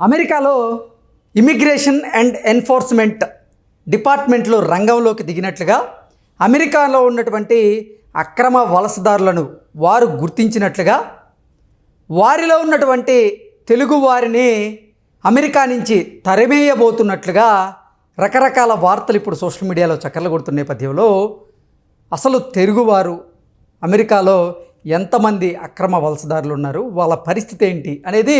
అమెరికాలో immigration and enforcement డిపార్ట్మెంట్లో రంగంలోకి దిగినట్లుగా అమెరికాలో ఉన్నటువంటి అక్రమ వలసదారులను వారు గుర్తించినట్లుగా వారిలో ఉన్నటువంటి తెలుగు వారిని అమెరికా నుంచి తరిమేయబోతున్నట్లుగా రకరకాల వార్తలు ఇప్పుడు సోషల్ మీడియాలో చక్కర్లు కొడుతున్న నేపథ్యంలో అసలు తెలుగువారు అమెరికాలో ఎంతమంది అక్రమ వలసదారులు ఉన్నారు వాళ్ళ పరిస్థితి ఏంటి అనేది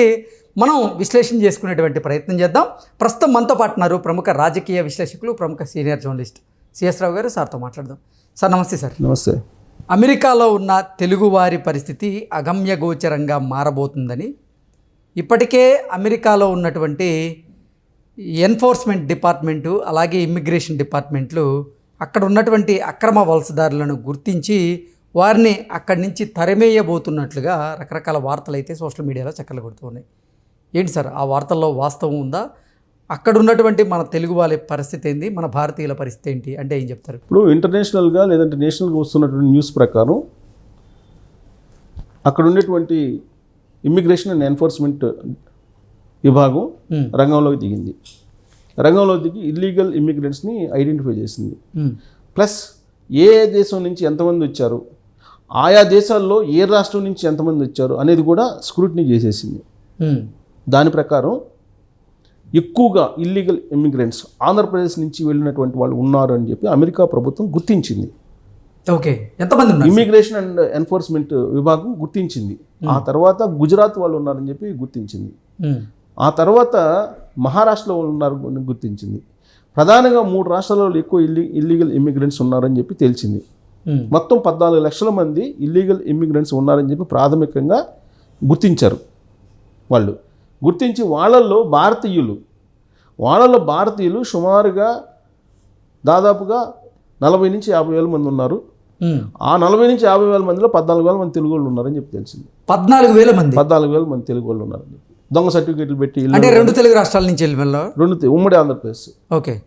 మనం విశ్లేషణ చేసుకునేటువంటి ప్రయత్నం చేద్దాం. ప్రస్తుతం మనతో పాటు ఉన్నారు ప్రముఖ రాజకీయ విశ్లేషకులు ప్రముఖ సీనియర్ జర్నలిస్ట్ సిఎస్ రావు గారు సార్తో మాట్లాడదాం. సార్ నమస్తే సార్. నమస్తే. అమెరికాలో ఉన్న తెలుగువారి పరిస్థితి అగమ్యగోచరంగా మారబోతుందని ఇప్పటికే అమెరికాలో ఉన్నటువంటి ఎన్ఫోర్స్మెంట్ డిపార్ట్మెంటు అలాగే ఇమ్మిగ్రేషన్ డిపార్ట్మెంట్లు అక్కడ ఉన్నటువంటి అక్రమ వలసదారులను గుర్తించి వారిని అక్కడి నుంచి తరిమేయబోతున్నట్లుగా రకరకాల వార్తలు అయితే సోషల్ మీడియాలో చక్కలు కొడుతున్నాయి ఏంటి సార్? ఆ వార్తల్లో వాస్తవం ఉందా? అక్కడ ఉన్నటువంటి మన తెలుగు వాళ్ళ పరిస్థితి ఏంది? మన భారతీయుల పరిస్థితి ఏంటి? అంటే ఏం చెప్తారు? ఇప్పుడు ఇంటర్నేషనల్గా లేదంటే నేషనల్గా వస్తున్నటువంటి న్యూస్ ప్రకారం అక్కడ ఉండేటువంటి ఇమ్మిగ్రేషన్ అండ్ ఎన్ఫోర్స్మెంట్ విభాగం. రంగంలోకి దిగింది. రంగంలోకి దిగి ఇల్లీగల్ ఇమ్మిగ్రెంట్స్ని ఐడెంటిఫై చేసింది. ప్లస్ ఏ దేశం నుంచి ఎంతమంది వచ్చారు? ఆయా దేశాల్లో ఏ రాష్ట్రం నుంచి ఎంతమంది వచ్చారు అనేది కూడా స్క్రూటినీ చేసేసింది. దాని ప్రకారం ఎక్కువగా ఇల్లీగల్ ఇమ్మిగ్రెంట్స్ ఆంధ్రప్రదేశ్ నుంచి వెళ్ళినటువంటి వాళ్ళు ఉన్నారు అని చెప్పి అమెరికా ప్రభుత్వం గుర్తించింది. ఓకే. ఎంతమంది ఉన్నారు? ఇమ్మిగ్రేషన్ అండ్ ఎన్ఫోర్స్మెంట్ విభాగం గుర్తించింది. ఆ తర్వాత గుజరాత్ వాళ్ళు ఉన్నారని చెప్పి గుర్తించింది. ఆ తర్వాత మహారాష్ట్రలో వాళ్ళు ఉన్నారు అని గుర్తించింది. ప్రధానంగా మూడు రాష్ట్రాలలో ఎక్కువ ఇల్లి ఇల్లీగల్ ఇమ్మిగ్రెంట్స్ ఉన్నారని చెప్పి తేల్చింది. ఉమ్, మొత్తం పద్నాలుగు లక్షల మంది ఇల్లీగల్ ఇమ్మిగ్రెంట్స్ ఉన్నారని చెప్పి ప్రాథమికంగా గుర్తించారు వాళ్ళు. గుర్తించి వాళ్ళల్లో భారతీయులు వాళ్ళలో భారతీయులు సుమారుగా దాదాపుగా నలభై నుంచి యాభై వేల మంది ఉన్నారు. ఉమ్. ఆ నలభై నుంచి యాభై వేల మందిలో పద్నాలుగు వేల మంది తెలుగు వాళ్ళు ఉన్నారని చెప్పి తెలిసింది. పద్నాలుగు వేల మంది? పద్నాలుగు వేల మంది తెలుగు వాళ్ళు ఉన్నారని చెప్పి. దొంగ సర్టిఫికేట్లు పెట్టి అంటే రెండు తెలుగు రాష్ట్రాల నుంచి రెండు ఉమ్మడి ఆంధ్రప్రదేశ్. ఓకే.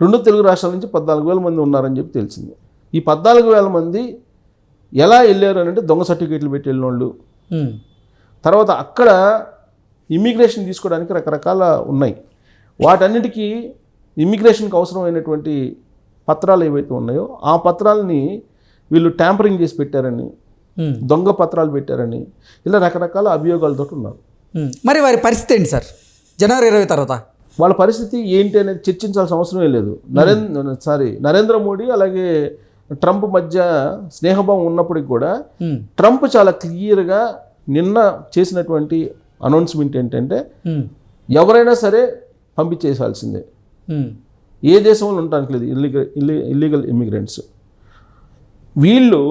రెండు తెలుగు రాష్ట్రాల నుంచి పద్నాలుగు వేల మంది ఉన్నారని చెప్పి తెలిసింది. ఈ పద్నాలుగు వేల మంది ఎలా వెళ్ళారు అని అంటే దొంగ సర్టిఫికేట్లు పెట్టి వెళ్ళిన వాళ్ళు తర్వాత అక్కడ ఇమ్మిగ్రేషన్ తీసుకోవడానికి రకరకాల ఉన్నాయి. వాటన్నిటికీ ఇమ్మిగ్రేషన్కి అవసరమైనటువంటి పత్రాలు ఏవైతే ఉన్నాయో ఆ పత్రాలని వీళ్ళు ట్యాంపరింగ్ చేసి పెట్టారని దొంగ పత్రాలు పెట్టారని ఇలా రకరకాల అభియోగాలతో ఉన్నారు. మరి వారి పరిస్థితి ఏంటి సార్? జనవరి ఇరవై తర్వాత? వాళ్ళ పరిస్థితి ఏంటి అనేది చర్చించాల్సిన అవసరమే లేదు. నరేంద్ర సారీ నరేంద్ర మోడీ అలాగే ట్రంప్ మధ్య స్నేహభావం ఉన్నప్పటికి కూడా ట్రంప్ చాలా క్లియర్గా నిన్న చేసినటువంటి అనౌన్స్మెంట్ ఏంటంటే ఎవరైనా సరే పంపించేసాల్సిందే ఏ దేశంలో ఉండడానికి లేదు. ఇల్లీగల్ ఇల్లీగల్ ఇమ్మిగ్రెంట్స్ వీళ్ళు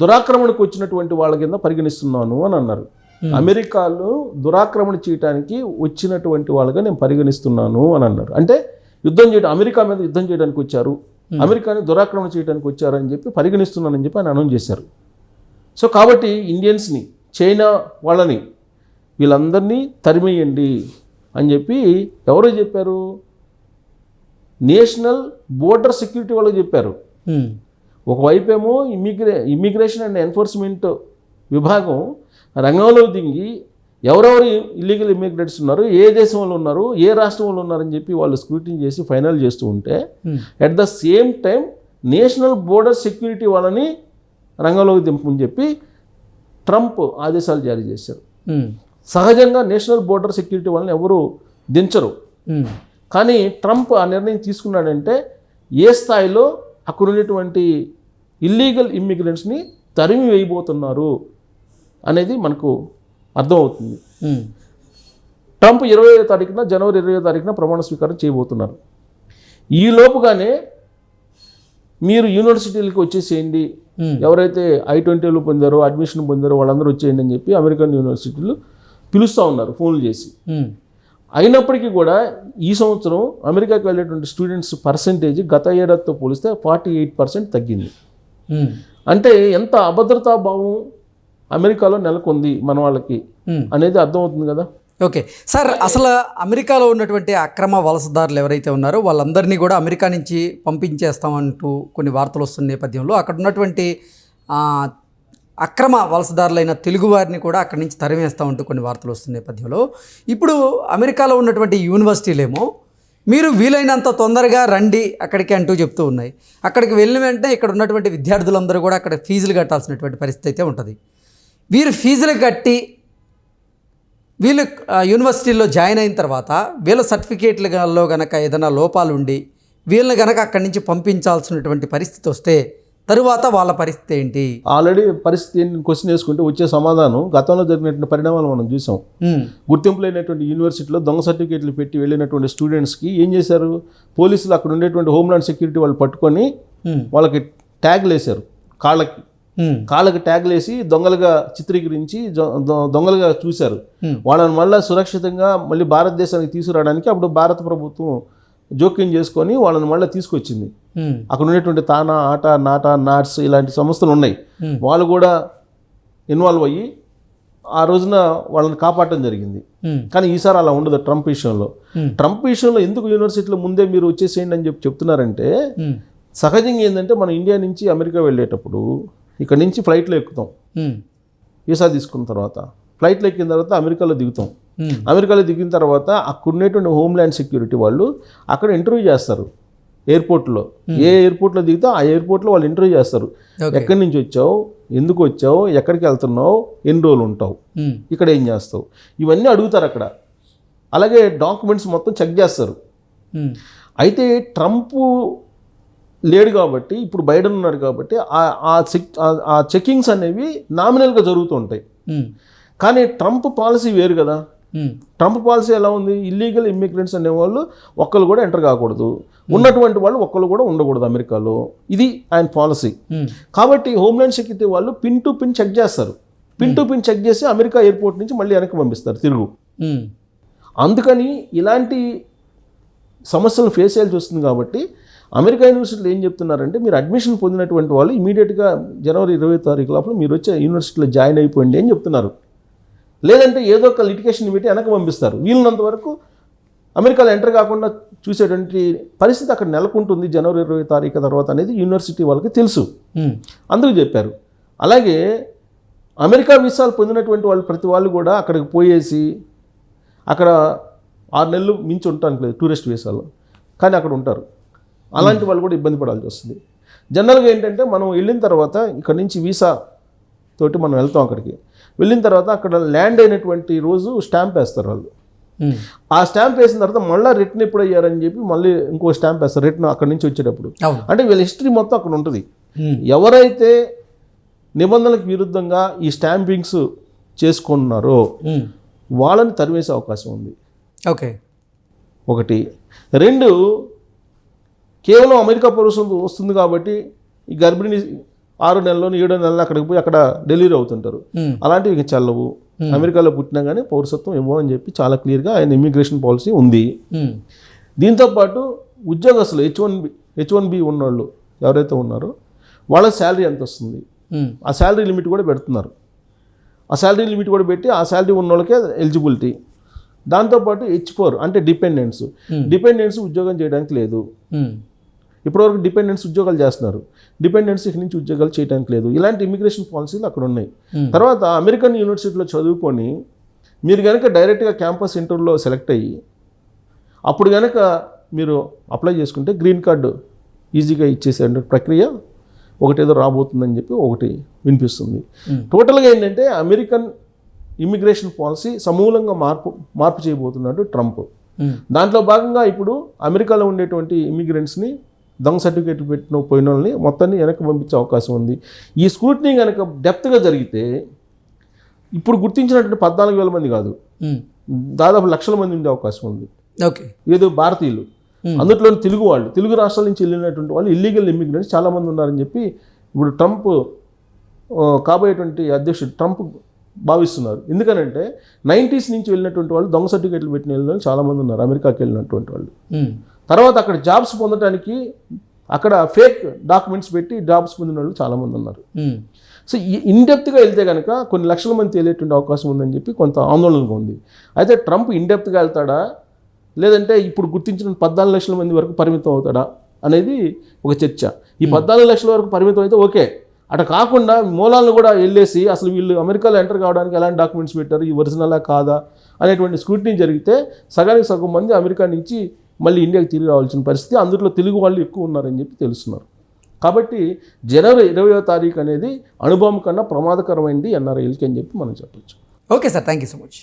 దురాక్రమణకు వచ్చినటువంటి వాళ్ళ కింద పరిగణిస్తున్నాను అని అన్నారు. అమెరికాలో దురాక్రమణ చేయడానికి వచ్చినటువంటి వాళ్ళగా నేను పరిగణిస్తున్నాను అని అన్నారు. అంటే యుద్ధం చేయడం అమెరికా మీద యుద్ధం చేయడానికి వచ్చారు. అమెరికాని దురాక్రమణ చేయడానికి వచ్చారు అని చెప్పి పరిగణిస్తున్నానని చెప్పి ఆయన అనౌన్స్ చేశారు. సో కాబట్టి ఇండియన్స్ని చైనా వాళ్ళని వీళ్ళందరినీ తరిమేయండి అని చెప్పి ఎవరో చెప్పారు? నేషనల్ బోర్డర్ సెక్యూరిటీ వాళ్ళకి చెప్పారు. ఉమ్, ఒకవైపు ఏమో ఇమ్మిగ్రే ఇమ్మిగ్రేషన్ అండ్ ఎన్ఫోర్స్మెంట్ విభాగం రంగంలో దిగి ఎవరెవరు ఇల్లీగల్ ఇమ్మిగ్రెంట్స్ ఉన్నారు ఏ దేశంలో ఉన్నారు ఏ రాష్ట్రంలో ఉన్నారని చెప్పి వాళ్ళు స్క్రూటింగ్ చేసి ఫైనల్ చేస్తూ ఉంటే at the same time national border security వాళ్ళని రంగంలోకి దింపమని చెప్పి ట్రంప్ ఆదేశాలు జారీ చేశారు. ఉమ్, సహజంగా నేషనల్ బోర్డర్ సెక్యూరిటీ వాళ్ళని ఎవరు దించరు. ఉమ్, కానీ ట్రంప్ ఆ నిర్ణయం తీసుకున్నాడంటే ఏ స్థాయిలో అక్కడ ఉండేటువంటి ఇల్లీగల్ ఇమ్మిగ్రెంట్స్ని తరిమి వేయబోతున్నారు అనేది మనకు అర్థమవుతుంది. ట్రంప్ ఇరవై తారీఖున జనవరి ఇరవై తారీఖున ప్రమాణ స్వీకారం చేయబోతున్నారు. ఈ లోపుగానే మీరు యూనివర్సిటీలకు వచ్చేసేయండి. ఎవరైతే ఐ ట్వంటీలు పొందారో అడ్మిషన్ పొందారో వాళ్ళందరూ వచ్చేయండి అని చెప్పి అమెరికన్ యూనివర్సిటీలు పిలుస్తూ ఉన్నారు ఫోన్లు చేసి. అయినప్పటికీ కూడా ఈ సంవత్సరం అమెరికాకి వెళ్ళేటువంటి స్టూడెంట్స్ పర్సంటేజ్ గత ఏడాదితో పోలిస్తే ఫార్టీ ఎయిట్ పర్సెంట్ తగ్గింది. అంటే ఎంత అభద్రతా భావం అమెరికాలో నెలకొంది మన వాళ్ళకి. అనేది అర్థమవుతుంది కదా? ఓకే. సార్ అసలు అమెరికాలో ఉన్నటువంటి అక్రమ వలసదారులు ఎవరైతే ఉన్నారో వాళ్ళందరినీ కూడా అమెరికా నుంచి పంపించేస్తామంటూ కొన్ని వార్తలు వస్తున్న నేపథ్యంలో అక్కడ ఉన్నటువంటి అక్రమ వలసదారులైన తెలుగువారిని కూడా అక్కడి నుంచి తరిమేస్తూ ఉంటూ కొన్ని వార్తలు వస్తున్న నేపథ్యంలో ఇప్పుడు అమెరికాలో ఉన్నటువంటి యూనివర్సిటీలేమో మీరు వీలైనంత తొందరగా రండి అక్కడికి అంటూ చెప్తూ ఉన్నాయి. అక్కడికి వెళ్ళిన వెంటనే ఇక్కడ ఉన్నటువంటి విద్యార్థులందరూ కూడా అక్కడ ఫీజులు కట్టాల్సినటువంటి పరిస్థితి అయితే ఉంటుంది. వీరు ఫీజులు కట్టి వీళ్ళు యూనివర్సిటీలో జాయిన్ అయిన తర్వాత వీళ్ళ సర్టిఫికేట్లలో గనక ఏదైనా లోపాలు ఉండి వీళ్ళని గనక అక్కడి నుంచి పంపించాల్సినటువంటి పరిస్థితి వస్తే తరువాత వాళ్ళ పరిస్థితి ఏంటి? ఆల్రెడీ పరిస్థితి ఏంటి క్వశ్చన్ వేసుకుంటే వచ్చే సమాధానం గతంలో జరిగినటువంటి పరిణామాలు మనం చూసాం. గుర్తింపు లేనటువంటి యూనివర్సిటీలో దొంగ సర్టిఫికేట్లు పెట్టి వెళ్ళినటువంటి స్టూడెంట్స్కి ఏం చేశారు? పోలీసులు అక్కడ ఉండేటువంటి హోమ్లాండ్ సెక్యూరిటీ వాళ్ళు పట్టుకొని వాళ్ళకి ట్యాగ్లు వేశారు. కాళ్ళకి కాళ్ళకి ట్యాగ్లు వేసి దొంగలుగా చిత్రీకరించి దొంగలుగా చూశారు. వాళ్ళని మళ్ళీ సురక్షితంగా మళ్ళీ భారతదేశానికి తీసుకురావడానికి అప్పుడు భారత ప్రభుత్వం జోక్యం చేసుకొని వాళ్ళని మళ్ళీ తీసుకొచ్చింది. అక్కడ ఉండేటువంటి తానా ఆట నాట నాట్స్ ఇలాంటి సంస్థలు ఉన్నాయి. వాళ్ళు కూడా ఇన్వాల్వ్ అయ్యి ఆ రోజున వాళ్ళని కాపాడటం జరిగింది. కానీ ఈసారి అలా ఉండదు ట్రంప్ విషయంలో. ట్రంప్ విషయంలో ఎందుకు యూనివర్సిటీలో ముందే మీరు వచ్చేసేయండి అని చెప్పి చెప్తున్నారంటే సహజంగా ఏంటంటే మనం ఇండియా నుంచి అమెరికా వెళ్ళేటప్పుడు ఇక్కడ నుంచి ఫ్లైట్లో ఎక్కుతాం. వీసా తీసుకున్న తర్వాత ఫ్లైట్లో ఎక్కిన తర్వాత అమెరికాలో దిగుతాం. అమెరికాలో దిగిన తర్వాత అక్కడ ఉండేటువంటి హోమ్ల్యాండ్ సెక్యూరిటీ వాళ్ళు అక్కడ ఇంటర్వ్యూ చేస్తారు. ఎయిర్పోర్ట్లో. ఏ ఎయిర్పోర్ట్లో దిగితే ఆ ఎయిర్పోర్ట్లో వాళ్ళు ఇంటర్వ్యూ చేస్తారు. ఎక్కడి నుంచి వచ్చావు? ఎందుకు వచ్చావు? ఎక్కడికి వెళ్తున్నావు? ఎన్ని రోజులు ఉంటావు? ఇక్కడ ఏం చేస్తావు? ఇవన్నీ అడుగుతారు అక్కడ. అలాగే డాక్యుమెంట్స్ మొత్తం చెక్ చేస్తారు. అయితే ట్రంప్ లేడు కాబట్టి ఇప్పుడు బైడెన్ ఉన్నాడు కాబట్టి ఆ- ఆ చెక్ ఆ- ఆ చెకింగ్స్ అనేవి నామినల్గా జరుగుతూ ఉంటాయి. కానీ ట్రంప్ పాలసీ వేరు కదా. ట్రంప్ పాలసీ ఎలా ఉంది? ఇల్లీగల్ ఇమ్మిగ్రెంట్స్ అనేవాళ్ళు ఒక్కరు కూడా ఎంటర్ కాకూడదు. ఉన్నటువంటి వాళ్ళు ఒక్కరు కూడా ఉండకూడదు అమెరికాలో. ఇది ఆయన పాలసీ. కాబట్టి హోమ్లాండ్ సెక్యూరిటీ వాళ్ళు పిన్ టు పిన్ చెక్ చేస్తారు. పిన్ టు పిన్ చెక్ చేసి అమెరికా ఎయిర్పోర్ట్ నుంచి మళ్ళీ వెనక్కి పంపిస్తారు తిరుగు. అందుకని ఇలాంటి సమస్యలు ఫేస్ చేయాల్సి వస్తుంది కాబట్టి అమెరికా యూనివర్సిటీలో ఏం చెప్తున్నారంటే మీరు అడ్మిషన్ పొందినటువంటి వాళ్ళు ఇమీడియట్గా జనవరి ఇరవై తారీఖు లోపల మీరు వచ్చే యూనివర్సిటీలో జాయిన్ అయిపోండి అని చెప్తున్నారు. లేదంటే ఏదో ఒక లిటికేషన్ పెట్టి వెనక్కి పంపిస్తారు. వీళ్ళనంత వరకు అమెరికాలో ఎంటర్ కాకుండా చూసేటువంటి పరిస్థితి అక్కడ నెలకొంటుంది జనవరి ఇరవై తారీఖు తర్వాత అనేది యూనివర్సిటీ వాళ్ళకి తెలుసు. అందుకు చెప్పారు. అలాగే అమెరికా వీసాలు పొందినటువంటి వాళ్ళు ప్రతి వాళ్ళు కూడా అక్కడికి పోయేసి అక్కడ ఆరు నెలలు మించి ఉండటానికి లేదు టూరిస్ట్ వీసాలు కానీ అక్కడ ఉంటారు. అలాంటి వాళ్ళు కూడా ఇబ్బంది పడాల్సి వస్తుంది. జనరల్గా ఏంటంటే మనం వెళ్ళిన తర్వాత ఇక్కడ నుంచి వీసా తోటి మనం వెళ్తాం అక్కడికి. వెళ్ళిన తర్వాత అక్కడ ల్యాండ్ అయినటువంటి రోజు స్టాంప్ వేస్తారు వాళ్ళు. ఆ స్టాంప్ వేసిన తర్వాత మళ్ళీ రిటర్న్ ఎప్పుడు అయ్యారని చెప్పి మళ్ళీ ఇంకో స్టాంప్ వేస్తారు రిటర్న్ అక్కడి నుంచి వచ్చేటప్పుడు. అంటే వీళ్ళ హిస్టరీ మొత్తం అక్కడ ఉంటుంది. ఎవరైతే నిబంధనలకు విరుద్ధంగా ఈ స్టాంపింగ్స్ చేసుకున్నారో వాళ్ళని తరివేసే అవకాశం ఉంది. ఓకే. ఒకటి. రెండు కేవలం అమెరికా పౌరసం వస్తుంది కాబట్టి ఈ గర్భిణి ఆరు నెలలోని ఏడో నెలలు అక్కడికి పోయి అక్కడ డెలివరీ అవుతుంటారు. అలాంటివి ఇక చెల్లవు. అమెరికాలో పుట్టినా కానీ పౌరసత్వం ఇవ్వమని చెప్పి చాలా క్లియర్గా ఆయన ఇమ్మిగ్రేషన్ పాలసీ ఉంది. దీంతోపాటు ఉద్యోగస్తులు H one B H one B ఉన్నోళ్ళు ఎవరైతే ఉన్నారో వాళ్ళ శాలరీ ఎంత వస్తుంది? ఆ శాలరీ లిమిట్ కూడా పెడుతున్నారు. ఆ శాలరీ లిమిట్ కూడా పెట్టి ఆ శాలరీ ఉన్న వాళ్ళకే ఎలిజిబిలిటీ దాంతోపాటు హెచ్ ఫోర్ అంటే డిపెండెంట్స్ డిపెండెంట్స్ ఉద్యోగం చేయడానికి లేదు. ఇప్పటివరకు డిపెండెంట్స్ ఉద్యోగాలు చేస్తున్నారు. డిపెండెంట్స్ ఇక్కడి నుంచి ఉద్యోగాలు చేయడానికి లేదు. ఇలాంటి ఇమిగ్రేషన్ పాలసీలు అక్కడ ఉన్నాయి. తర్వాత అమెరికన్ యూనివర్సిటీలో చదువుకొని మీరు కనుక డైరెక్ట్గా క్యాంపస్ ఇంటర్వ్యూలో సెలెక్ట్ అయ్యి అప్పుడు కనుక మీరు అప్లై చేసుకుంటే గ్రీన్ కార్డు ఈజీగా ఇచ్చేసే ప్రక్రియ ఒకటి ఏదో రాబోతుందని చెప్పి ఒకటి వినిపిస్తుంది. టోటల్గా ఏంటంటే అమెరికన్ ఇమిగ్రేషన్ పాలసీ సమూలంగా మార్పు మార్పు చేయబోతున్నాడు ట్రంప్. దాంట్లో భాగంగా ఇప్పుడు అమెరికాలో ఉండేటువంటి ఇమిగ్రెంట్స్ని దొంగ సర్టిఫికేట్ పెట్టిన పోయిన వాళ్ళని మొత్తాన్ని వెనక్కి పంపించే అవకాశం ఉంది. ఈ స్క్రూట్నీ కనుక డెప్త్గా జరిగితే ఇప్పుడు గుర్తించినటువంటి పద్నాలుగు వేల మంది కాదు. దాదాపు లక్షల మంది ఉండే అవకాశం ఉంది. ఓకే. ఏదో భారతీయులు. అందులో తెలుగు వాళ్ళు తెలుగు రాష్ట్రాల నుంచి వెళ్ళినటువంటి వాళ్ళు ఇల్లీగల్ ఇమిగ్రెంట్స్ చాలామంది ఉన్నారని చెప్పి ఇప్పుడు ట్రంప్ కాబోయేటువంటి అధ్యక్షుడు ట్రంప్ భావిస్తున్నారు. ఎందుకనంటే నైంటీస్ నుంచి వెళ్ళినటువంటి వాళ్ళు దొంగ సర్టిఫికేట్లు పెట్టిన వెళ్ళిన వాళ్ళు చాలామంది ఉన్నారు అమెరికాకి వెళ్ళినటువంటి వాళ్ళు. తర్వాత అక్కడ జాబ్స్ పొందడానికి అక్కడ ఫేక్ డాక్యుమెంట్స్ పెట్టి జాబ్స్ పొందిన వాళ్ళు చాలామంది ఉన్నారు. సో ఇన్డెప్త్గా వెళ్తే కనుక కొన్ని లక్షల మంది తేలేటువంటి అవకాశం ఉందని చెప్పి కొంత ఆందోళనగా ఉంది. అయితే ట్రంప్ ఇన్డెప్త్గా వెళ్తాడా? లేదంటే ఇప్పుడు గుర్తించిన పద్నాలుగు లక్షల మంది వరకు పరిమితం అవుతాడా? అనేది ఒక చర్చ. ఈ పద్నాలుగు లక్షల వరకు పరిమితం అయితే ఓకే. అటు కాకుండా మూలాలను కూడా వెళ్ళేసి అసలు వీళ్ళు అమెరికాలో ఎంటర్ కావడానికి ఎలాంటి డాక్యుమెంట్స్ పెట్టారు? ఈ ఒరిజినలా కాదా? అనేటువంటి స్క్రూటినీ జరిగితే సగానికి సగం మంది అమెరికా నుంచి మళ్ళీ ఇండియాకి తిరిగి రావాల్సిన పరిస్థితి. అందులో తెలుగు వాళ్ళు ఎక్కువ ఉన్నారని చెప్పి తెలుస్తున్నారు. కాబట్టి జనవరి ఇరవయో తారీఖు అనేది అనుభవం కన్నా ప్రమాదకరమైంది ఎన్ఆర్ఐలకి అని చెప్పి మనం చెప్పచ్చు. Okay sir. Thank you so much.